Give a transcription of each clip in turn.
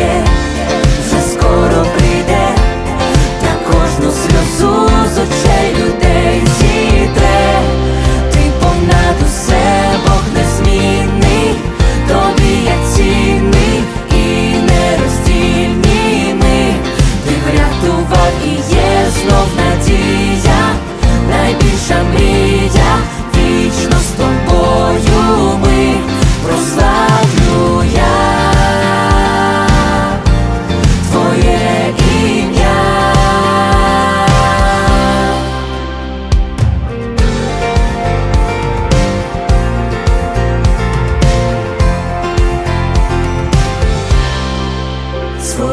yeah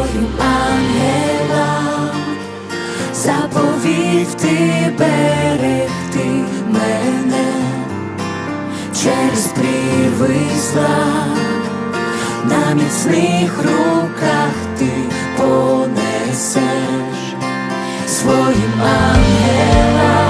волю ангелам, заповів ти берегти мене через привисла на міцних руках ти понесеш своїм ангелам.